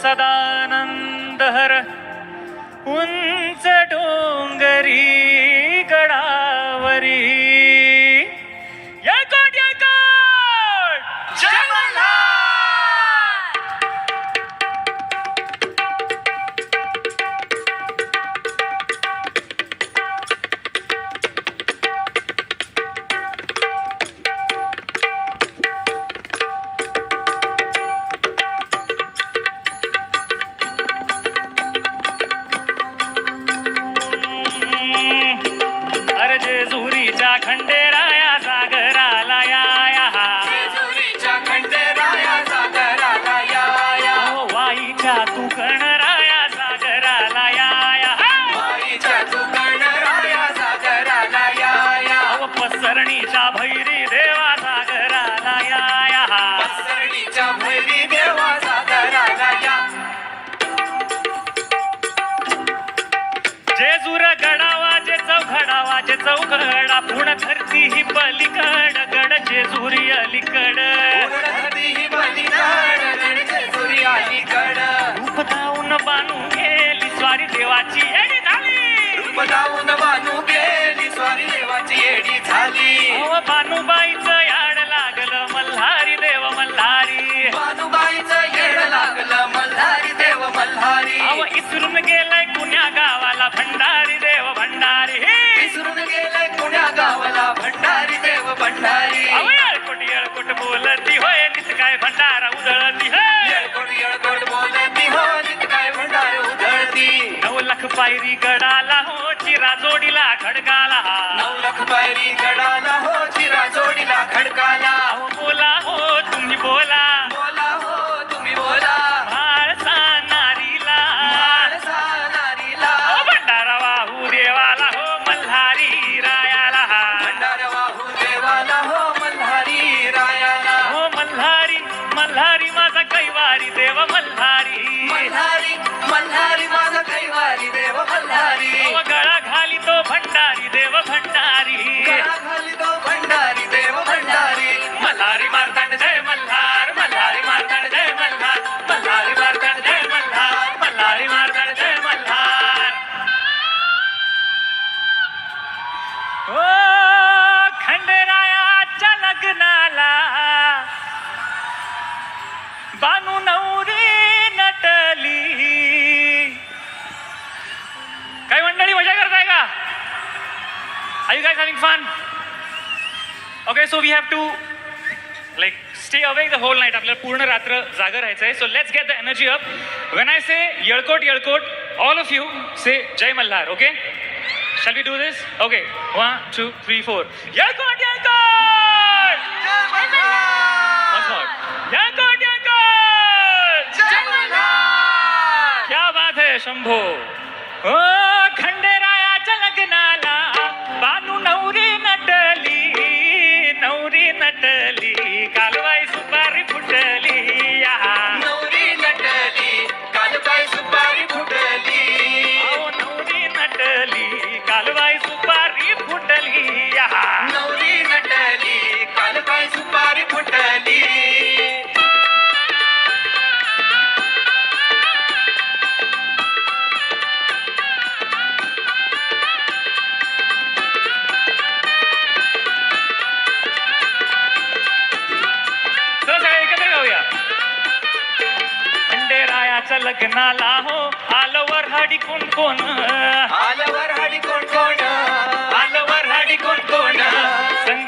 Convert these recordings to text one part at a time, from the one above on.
सदानंद हर उंच डोंगरी पसरणीच्या भैरी देवा सागराला या. पसरणीच्या भैरी देवा सागराला या. जेजूर गडावाचे चौघडावाचे चौघडा पुण धरती ही पलीकड गड जेजुरी अलीकड ही पलीकड, अलीकड. रूप धावून बांधून गेली स्वारी देवाची येडी झाली रूप लावून बानू गेली येडी झाली. बानुबाईचं याड लागलं मल्हारी देव मल्हारी. बानुबाईचं येड लागलं मल्हारी देव मल्हारी. अहो इसरून गेलाय कुण्या गावाला भंडारी देव भंडारी. विसरून गेले पुण्या गावाला भंडारी देव भंडारी. अहो येळकोट येळकोट बोलती होय नित काय भंडारा उधळती होय. येळकोट येळकोट पायरी गडाला हो चिरा जोडीला खडकाला. नऊ लाख पायरी गडाला हो चिरा जोडीला खडकाला. Having fun okay so we have to like stay awake the whole night आपल्याला पूर्ण रात्र जागर राहायचं आहे. So let's get the energy up when I say येळकोट येळकोट all of you say Jai Malhar okay shall we do this okay one two three four येळकोट येळकोट! जय मल्हार! Once more. येळकोट येळकोट! जय मल्हार! क्या बात है शंभो! ओ खंडेरायाच्या लग्नाला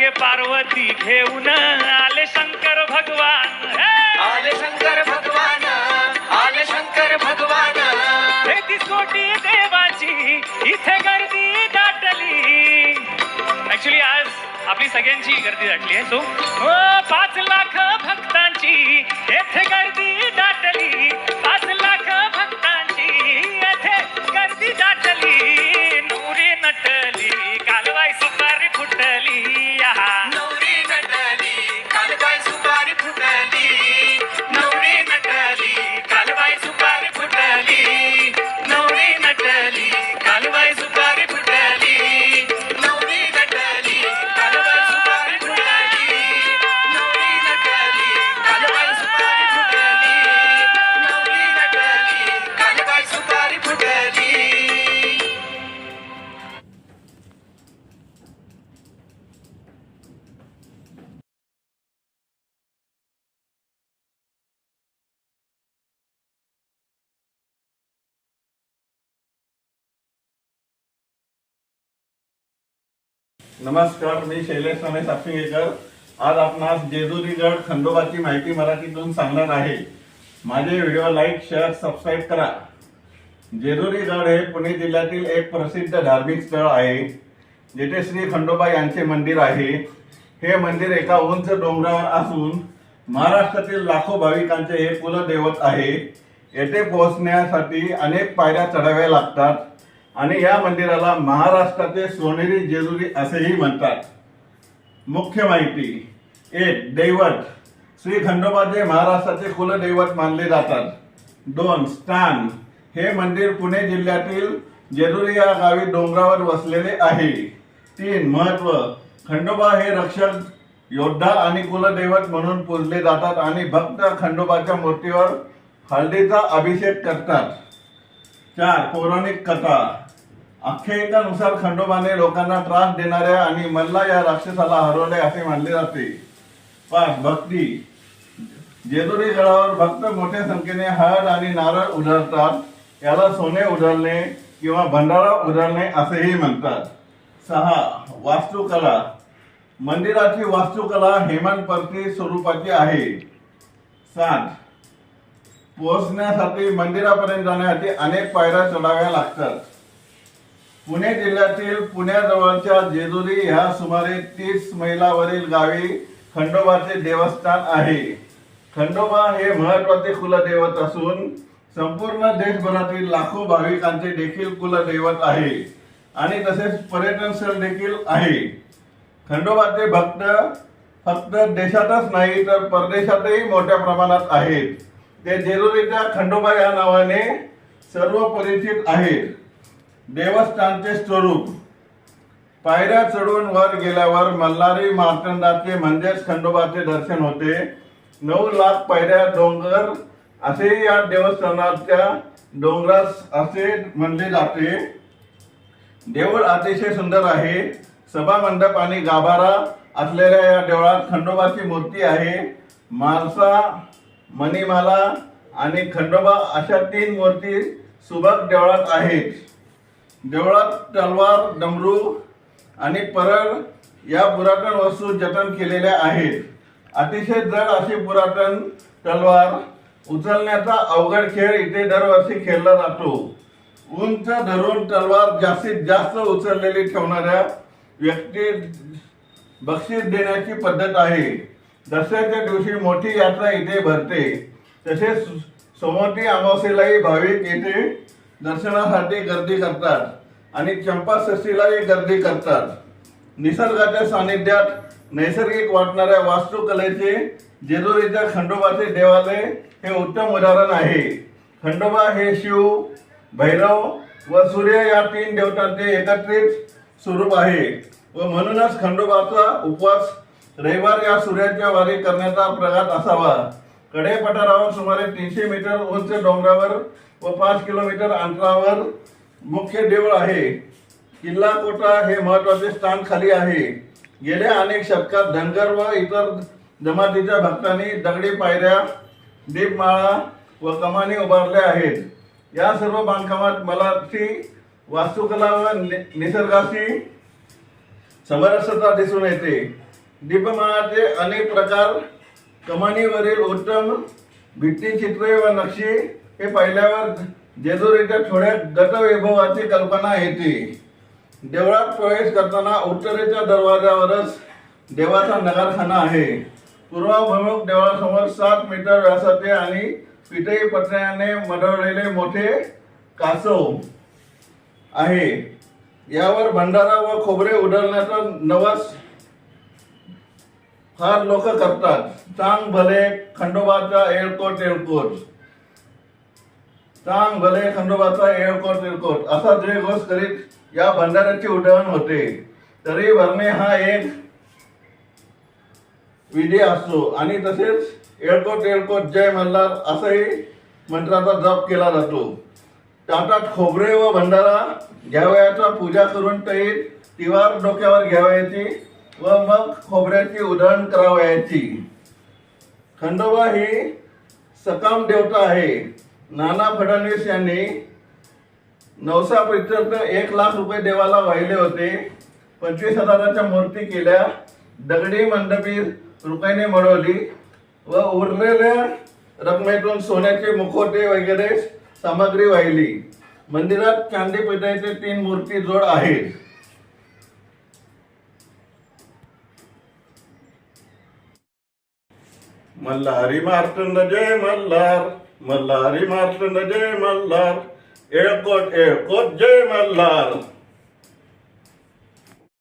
संगे पार्वती घेऊन आले शंकर भगवान. हे! आले शंकर भगवान आले शंकर भगवान. तेहतीस कोटी देवाची इथे गर्दी दाटली. ऍक्च्युली आज आपली सगळ्यांची गर्दी दाटली आहे. सो पाच नमस्कार मी शैलेश रमेश सापशिंगेकर आज आपणास जेजुरीगड खंडोबाची माहिती मराठीतून सांगणार आहे. माझे व्हिडिओ लाईक शेअर सबस्क्राईब करा. जेजुरीगड हे पुणे जिल्ह्यातील एक प्रसिद्ध धार्मिक स्थळ आहे जेथे श्री खंडोबा यांचे मंदिर आहे. हे मंदिर एका उंच डोंगरावर असून महाराष्ट्रातील लाखो भाविकांचे हे कुलदैवत आहे. येथे पोहोचण्यासाठी अनेक पायऱ्या चढाव्या लागतात. आणि या मंदिराला महाराष्ट्राचे सोनेरी जेजुरी असेही म्हणतात. मुख्य माहिती एक दैवत. श्री खंडोबाचे महाराष्ट्राचे कुलदैवत मानले जातात. दोन स्थान. हे मंदिर पुणे जिल्ह्यातील जेजुरी या गावी डोंगरावर वसलेले आहे. तीन महत्त्व. खंडोबा हे रक्षक योद्धा आणि कुलदैवत म्हणून पूजले जातात आणि भक्त खंडोबाच्या मूर्तीवर हळदीचा अभिषेक करतात. चार पौराणिक कथा. आख्यायिकानुसार खंडोबाने लोकांना त्रास देणाऱ्या आणि मल्ला या राक्षसाला हरवले असे मानले जाते. पाच भक्ती जेजुरी गडावर भक्त मोठ्या संख्येने हळद आणि नारळ उधळतात याला सोने उधळणे किंवा भंडारा उधळणे असेही म्हणतात. सहा वास्तुकला. मंदिराची वास्तुकला हेमंत स्वरूपाची आहे. सात पोहोचण्यासाठी मंदिरापर्यंत जाण्यासाठी अनेक पायऱ्या चढाव्या लागतात. पुणे जिल्ह्यातील पुण्याजवळच्या जेजुरी ह्या सुमारे तीस मैलावरील गावी खंडोबाचे देवस्थान आहे. खंडोबा हे महत्त्वाचे कुलदैवत असून संपूर्ण देशभरातील लाखो भाविकांचे देखील कुलदैवत आहे आणि तसेच पर्यटन स्थळ देखील आहे. खंडोबाचे भक्त फक्त देशातच नाही तर परदेशातही मोठ्या प्रमाणात आहेत. ते जेजुरीच्या खंडोबा या नावाने सर्व परिचित आहेत. देवस्थानचे स्वरूप. पायऱ्या चढून वर गेल्यावर मल्हारी मार्तंडाचे म्हणजेच खंडोबाचे दर्शन होते. नऊ लाख पायऱ्या डोंगर असे या देवस्थानाच्या डोंगरास असे म्हणले जाते. देऊळ अतिशय सुंदर आहे. सभा मंडप आणि गाभारा असलेल्या या देवळात खंडोबाची मूर्ती आहे. मालसा मणिमाला आणि खंडोबा अशा तीन मूर्ती सुबक देवळात आहेत. देवळात तलवार डमरू आणि परळ या पुरातन वस्तू जतन केलेल्या आहेत. अतिशय जड अशी पुरातन तलवार उचलण्याचा अवघड खेळ इथे दरवर्षी खेळला जातो. उंच धरून तलवार जास्तीत जास्त उचललेली ठेवणाऱ्या व्यक्ती बक्षीस देण्याची पद्धत आहे. दसऱ्याच्या दिवशी मोठी यात्रा इथे भरते. तसेच सोमवती अमावस्येलाही भाविक येथे दर्शनासाठी गर्दी करतात आणि चंपाषष्ठीलाही गर्दी करतात. निसर्गाच्या सानिध्यात नैसर्गिक वाटणाऱ्या वास्तुकलेचे जेजुरीच्या खंडोबाचे देवालय हे उत्तम उदाहरण आहे. खंडोबा हे शिव भैरव व सूर्य या तीन देवतांचे एकत्रित स्वरूप आहे व म्हणूनच खंडोबाचा उपवास रविवार या सूर्याच्या वारी करण्याचा प्रघात असावा. कडे पठारावर सुमारे तीनशे मीटर उंच डोंगरावर व पाच किलोमीटर अंतरावर मुख्य देऊळ आहे. किल्ला कोटा हे महत्त्वाचे स्थान खाली आहे. गेल्या अनेक शतकात धनगर व इतर जमातीच्या भक्तांनी दगडी पायऱ्या दीपमाळा व कमानी उभारल्या आहेत. या सर्व बांधकामात मराठी वास्तुकला व नि- निसर्गाशी समरसता दिसून येते. दीपमाळाचे अनेक प्रकार कमानीवरील उत्तम भित्तिचित्रे व नक्षी हे पाहिल्यावर जेजुरीच्या थोड्या गटवैभवाची कल्पना येते. देवळात प्रवेश करताना उत्तरेच्या दरवाजावरच देवाचा नगारखाना आहे. पूर्वाभिमुख देवळासमोर सात मीटर व्यासाचे आणि पितळी पत्र्याने मढवलेले मोठे कासव आहे. यावर भंडारा व खोबरे उडवण्याचा नवस फार लोक करतात. चांग भले खंडोबाचा एळकोट एळकोट चांग भले खंडोबाचा एळकोट एळकोट असा जय घोष करीत या भंडाऱ्याचे उड्डाण होते. तरी भरणे हा एक विधी असतो. आणि तसेच एळकोट एळकोट जय मल्हार असाही मंत्राचा जप केला जातो. ताटात खोबरे व भंडारा घ्यावयाचा पूजा करून तैत तिवार डोक्यावर घ्यावयाची व मग खोबऱ्याची उधळण करावयाची. खंडोबा ही सकाम देवता आहे. नाना फडणवीस यांनी नवसा प्रित्यर्थ एक लाख रुपये देवाला वाहिले होते. पंचवीस हजाराच्या मूर्ती केल्या. दगडी मंडपी रुपयाने मिळवली व उरलेल्या रकमेतून सोन्याचे मुखोटे वगैरे सामग्री वाहिली. मंदिरात चांदी पितळेचे तीन मूर्ती जोड आहेत. मल्हारी मार्तंड जय मल्हार मल्हारी मार्तंड जय मल्हार एळकोट एळकोट जय मल्हार